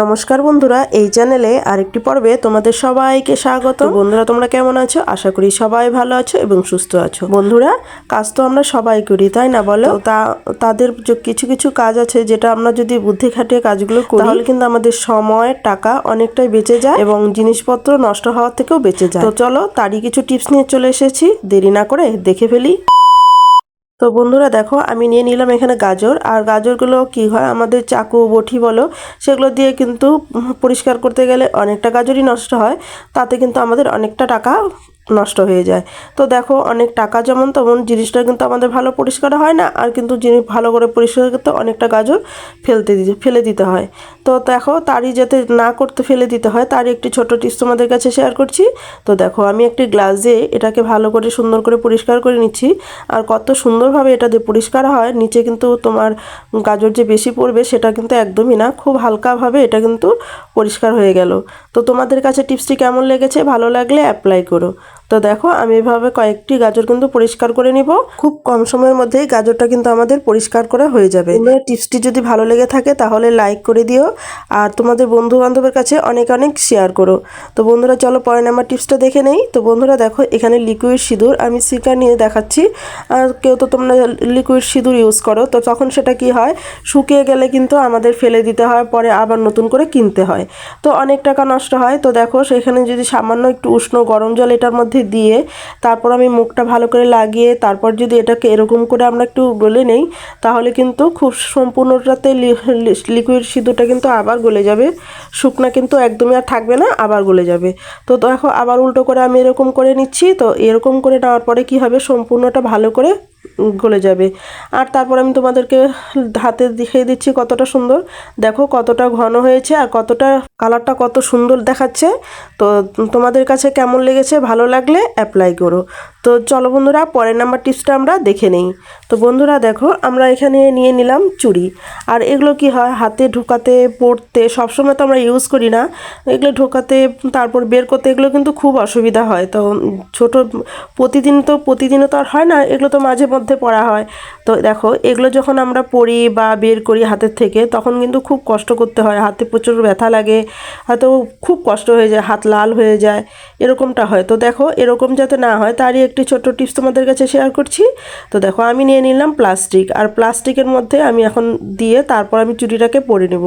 নমস্কার বন্ধুরা এই চ্যানেলে আরেকটি পর্বে তোমাদের সবাইকে স্বাগত। বন্ধুরা তোমরা কেমন আছো? আশা করি সবাই ভালো আছো এবং সুস্থ আছো। বন্ধুরা কাজ তো আমরা সবাই করি তাই না বলো? তা তাদের কিছু কিছু কাজ আছে যেটা আমরা যদি বুদ্ধি খাটিয়ে কাজগুলো করি তাহলে কিন্তু আমাদের সময় টাকা অনেকটাই বেঁচে যায় এবং জিনিসপত্র নষ্ট হওয়ার থেকেও বেঁচে যায়। তো চলো তারই কিছু টিপস নিয়ে চলে এসেছি। দেরি না করে দেখে ফেলি। তো বন্ধুরা দেখো, আমি নিয়ে নিলাম এখানে গাজর। আর গাজরগুলো কি হয়, আমাদের চাকু, বটি বলো, সেগুলো দিয়ে কিন্তু পরিষ্কার করতে গেলে অনেকটা গাজরই নষ্ট হয়। তাতে কিন্তু আমাদের অনেকটা টাকা নষ্ট হয়ে যায়। তো দেখো, অনেক টাকা যেমন তেমন জিনিসটা কিন্তু আমাদের ভালো পরিষ্কার হয় না, আর কিন্তু জিনিস ভালো করে পরিষ্কার করতে অনেকটা গাজর ফেলতে দিতে, ফেলে দিতে হয়। তো দেখো, তারই যাতে না করতে ফেলে দিতে হয়, তারই একটি ছোট টিপস তোমাদের কাছে শেয়ার করছি। তো দেখো, আমি একটি গ্লাস দিয়ে এটাকে ভালো করে সুন্দর করে পরিষ্কার করে নিচ্ছি, আর কত সুন্দরভাবে এটা দিয়ে পরিষ্কার হয়, নিচে কিন্তু তোমার গাজর যে বেশি পড়বে সেটা কিন্তু একদমই না, খুব হালকাভাবে এটা কিন্তু পরিষ্কার হয়ে গেল। তো তোমাদের কাছে টিপসটি কেমন লেগেছে, ভালো লাগলে অ্যাপ্লাই করো। তো দেখো, আমি এভাবে কয়েকটি গাজর কিন্তু পরিষ্কার করে নিব। খুব কম সময়ের মধ্যেই গাজরটা কিন্তু আমাদের পরিষ্কার করা হয়ে যাবে। টিপসটি যদি ভালো লেগে থাকে তাহলে লাইক করে দিও আর তোমাদের বন্ধু বান্ধবের কাছে অনেক অনেক শেয়ার করো। তো বন্ধুরা, চলো পরে নাম্বার টিপসটা দেখে নেই। তো বন্ধুরা, দেখো, এখানে লিকুইড সিঁদুর আমি সিকা নিয়ে দেখাচ্ছি। আর কেউ তো তোমরা লিকুইড সিঁদুর ইউজ করো। তো তখন সেটা কি হয়? শুকিয়ে গেলে কিন্তু আমাদের ফেলে দিতে হয়, পরে আবার নতুন করে কিনতে হয়। তো অনেক টাকা নষ্ট হয়। তো দেখো, সেখানে যদি সামান্য একটু উষ্ণ গরম জল এটার মধ্যে দিয়ে তারপর আমি মুখটা ভালো করে লাগিয়ে তারপর যদি এটাকে এরকম করে আমরা একটু গলে নেই, তাহলে কিন্তু খুব সম্পূর্ণটাতে লিকুইড সিঁদুরটা কিন্তু আবার গলে যাবে। শুকনা কিন্তু একদমই আর থাকবে না, আবার গলে যাবে। তো দেখো আবার উল্টো করে আমি এরকম করে নিচ্ছি। তো এরকম করে নেওয়ার পরে কি হবে? সম্পূর্ণটা ভালো করে গলে যাবে। আর তারপর আমি তোমাদেরকে হাতে দেখিয়ে দিচ্ছি কতটা সুন্দর। দেখো কতটা ঘন হয়েছে আর কতটা কালারটা কত সুন্দর দেখাচ্ছে। তো তোমাদের কাছে কেমন লেগেছে, ভালো লাগলে অ্যাপ্লাই করো। তো চলো বন্ধুরা, পরের নাম্বার টিপসটা আমরা দেখে নেই। তো বন্ধুরা দেখো, আমরা এখানে নিয়ে নিলাম চুড়ি। আর এগুলো কি হয়, হাতে ঢোকাতে পড়তে সবসময় তো আমরা ইউজ করি না। এগুলো ঢোকাতে, তারপর বের করতে, এগুলো কিন্তু খুব অসুবিধা হয়। তো ছোট, প্রতিদিন তো, প্রতিদিনও তো আর হয় না, এগুলো তো মাঝে মধ্যে পড়া হয়। তো দেখো, এগুলো যখন আমরা পড়ি বা বের করি হাতের থেকে, তখন কিন্তু খুব কষ্ট করতে হয়। হাতে প্রচুর ব্যথা লাগে, হয়তো খুব কষ্ট হয়ে যায়, হাত লাল হয়ে যায়, এরকমটা হয়। তো দেখো, এরকম যাতে না হয়, তারই একটি ছোট্ট টিপস তোমাদের কাছে শেয়ার করছি। তো দেখো, আমি নিয়ে নিলাম প্লাস্টিক আর প্লাস্টিকের মধ্যে আমি এখন দিয়ে তারপর আমি চুড়িটাকে পরে নেব।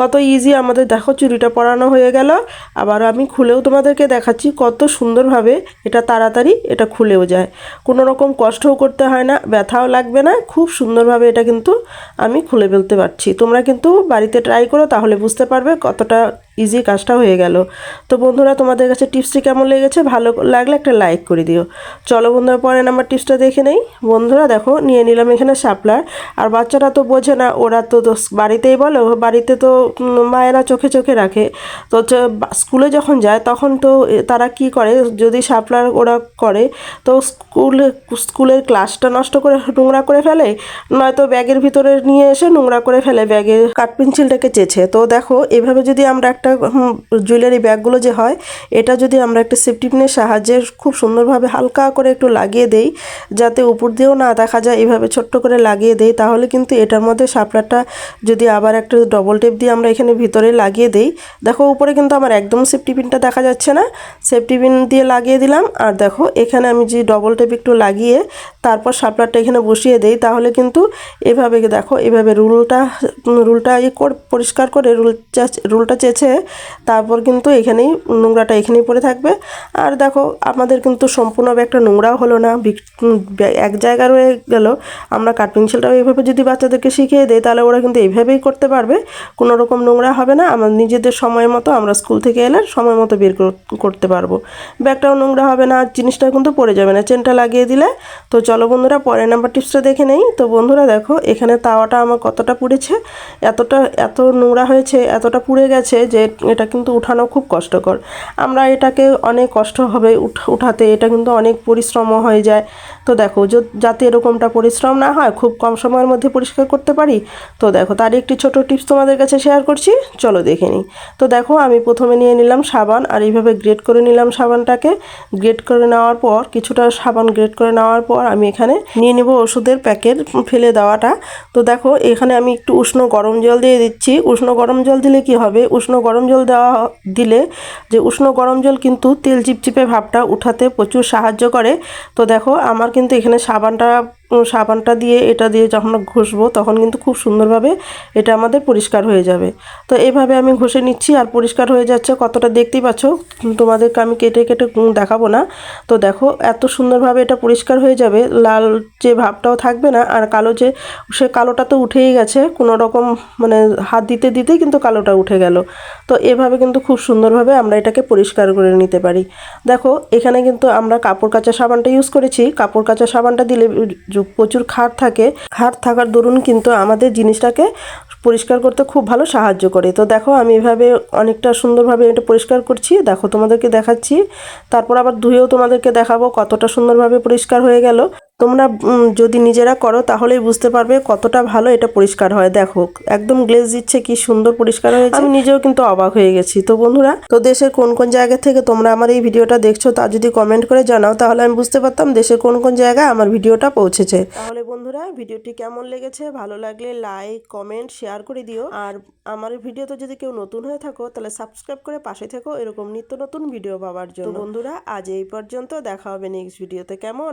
কত ইজি আমাদের, দেখো, চুড়িটা পরানো হয়ে গেল। আবার আমি খুলেও তোমাদেরকে দেখাচ্ছি, কত সুন্দরভাবে এটা তাড়াতাড়ি এটা খুলেও যায়। কোনো রকম কষ্টও করতে হয় না, ব্যথাও লাগবে না খুব সুন্দরভাবে এটা কিন্তু আমি খুলে ফেলতে পারছি। তোমরা কিন্তু বাড়িতে ট্রাই করো, তাহলে বুঝতে পারবে কতটা ইজি কাজটা হয়ে গেল। তো বন্ধুরা, তোমাদের কাছে টিপসটি কেমন লেগেছে? ভালো লাগলে একটা লাইক করে দিও। চলো বন্ধুরা পরে নাম্বার টিপসটা দেখে নেই। বন্ধুরা, দেখো, নিয়ে নিলাম এখানে শাপলার। আর বাচ্চারা তো বোঝে না, ওরা তো বাড়িতেই বলো বাড়িতে তো মায়েরা চোখে চোখে রাখে। তো স্কুলে যখন যায়, তখন তো তারা কি করে? যদি শাপলার ওরা করে, তো স্কুলে স্কুলের ক্লাসটা নষ্ট করে নোংরা করে ফেলে, নয়তো ব্যাগের ভিতরে নিয়ে এসে নোংরা করে ফেলে ব্যাগে কাঠ পেন্সিলটাকে চেছে। তো দেখো, এভাবে যদি আমরা একটা জুয়েলারি ব্যাগগুলো যে হয়, এটা যদি আমরা একটা সেফটি পিনের সাহায্যে খুব সুন্দরভাবে হালকা করে একটু লাগিয়ে দেই, যাতে উপর দিয়েও না দেখা যায়, এভাবে ছোট্ট করে লাগিয়ে দেই, তাহলে কিন্তু এটার মধ্যে শাপলারটা যদি আবার একটা ডবল টেপ দিয়ে আমরা এখানে ভিতরে লাগিয়ে দেই, দেখো উপরে কিন্তু আমার একদম সেফটি পিনটা দেখা যাচ্ছে না সেফটি পিন দিয়ে লাগিয়ে দিলাম, আর দেখো এখানে আমি যে ডবল টেপ একটু লাগিয়ে, তারপর শাপলারটা এখানে বসিয়ে দেই, তাহলে কিন্তু এভাবে দেখো, এভাবে রুলটা রুলটা ইয়ে পরিষ্কার করে রুল রুলটা চেছে তারপর কিন্তু এখানেই নোংরাটা এখানেই পড়ে থাকবে। আর দেখো, আমাদের কিন্তু সম্পূর্ণ একটা নোংরাও হলো না। এক জায়গায় রয়ে গেল। আমরা কাঠ পেন্সিলটাও এইভাবে যদি বাচ্চাদেরকে শিখিয়ে দেয় তাহলে ওরা কিন্তু এইভাবেই করতে পারবে। কোনো রকম নোংরা হবে না। আমার নিজেদের সময় মতো আমরা স্কুল থেকে এলে সময় মতো বের কর- করতে পারব। ব্যাগটাও নোংরা হবে না আর জিনিসটা কিন্তু পড়ে যাবে না। চেনটা লাগিয়ে দিলে, তো চলো বন্ধুরা, পরের নাম্বার টিপসটা দেখে নেই। তো বন্ধুরা, দেখো, এখানে তাওয়াটা আমার কতটা পুড়েছে, এতটা, এত নোংরা হয়েছে, এতটা পুড়ে গেছে যে যে এটা কিন্তু উঠানো খুব কষ্টকর। আমরা এটাকে অনেক কষ্ট হবে উঠ- উঠাতে, এটা কিন্তু অনেক পরিশ্রমও হয়ে যায়। তো দেখো যাতে এরকমটা পরিশ্রম না হয়, খুব কম সময়ের মধ্যে পরিষ্কার করতে পারি। তো দেখো তার একটি ছোট টিপস তোমাদের কাছে শেয়ার করছি, চলো দেখে নিই। তো দেখো, আমি প্রথমে নিয়ে নিলাম সাবান, আর এইভাবে গ্রেট করে নিলাম সাবানটাকে। গ্রেট করে নেওয়ার পর, কিছুটা সাবান গ্রেট করে নেওয়ার পর, আমি এখানে নিয়ে নেব ওষুধের প্যাকেট ফেলে দেওয়াটা। তো দেখো, এখানে আমি একটু উষ্ণ গরম জল দিয়ে দিচ্ছি। উষ্ণ গরম জল দিলে কি হবে? উষ্ণ গরম জল দেওয়া দিলে যে উষ্ণ গরম জল কিন্তু তেল চিপচিপে ভাবটা উঠাতে প্রচুর সাহায্য করে। তো দেখো, আমার কিন্তু এখানে সাবানটা সাবানটা দিয়ে, এটা দিয়ে যখন ঘষবো তখন কিন্তু খুব সুন্দরভাবে এটা আমাদের পরিষ্কার হয়ে যাবে। তো এইভাবে আমি ঘষে নিচ্ছি আর পরিষ্কার হয়ে যাচ্ছে কতটা দেখতেই পাচ্ছ? তোমাদেরকে আমি কেটে কেটে দেখাবো না। তো দেখো এত সুন্দরভাবে এটা পরিষ্কার হয়ে যাবে। লাল যে ভাবটাও থাকবে না আর কালো যে, সে কালোটা তো উঠেই গেছে। কোনো রকম মানে হাত দিতে দিতেই কিন্তু কালোটা উঠে গেল। তো এভাবে কিন্তু খুব সুন্দরভাবে আমরা এটাকে পরিষ্কার করে নিতে পারি। দেখো এখানে কিন্তু আমরা কাপড় কাচা সাবানটা ইউজ করেছি। কাপড় কাচা সাবানটা দিলে প্রচুর খাট থাকে। খাট থাকার দরুন কিন্তু আমাদের জিনিসটাকে পরিষ্কার করতে খুব ভালো সাহায্য করে। তো দেখো, আমি এভাবে অনেকটা সুন্দরভাবে এটা পরিষ্কার করছি। দেখো, তোমাদেরকে দেখাচ্ছি। তারপর আবার ধুয়েও তোমাদেরকে দেখাবো কতটা সুন্দরভাবে পরিষ্কার হয়ে গেল। তোমরা যদি নিজেরা করো তাহলেই বুঝতে পারবে কতটা ভালো এটা পরিষ্কার হয়। দেখো একদম গ্লেজ দিচ্ছে কি সুন্দর পরিষ্কার হয়েছে। আমি নিজেও কিন্তু অবাক হয়ে গেছি। তো বন্ধুরা তো দেশের কোন কোন জায়গা থেকে তোমরা আমার এই ভিডিওটা দেখছ তা যদি কমেন্ট করে জানাও তাহলে আমি বুঝতে পারতাম দেশের কোন কোন জায়গায় আমার ভিডিওটা পৌঁছেছে। তাহলে বন্ধুরা ভিডিওটি কেমন লেগেছে? ভালো লাগলে লাইক কমেন্ট শেয়ার করে দিও। আর আমার ভিডিওতে যদি কেউ নতুন হয়ে থাকো তাহলে সাবস্ক্রাইব করে পাশে থেকো। এরকম নিত্য নতুন ভিডিও পাওয়ার জন্য। বন্ধুরা আজ এই পর্যন্ত। দেখা হবে নেক্সট ভিডিওতে কেমন?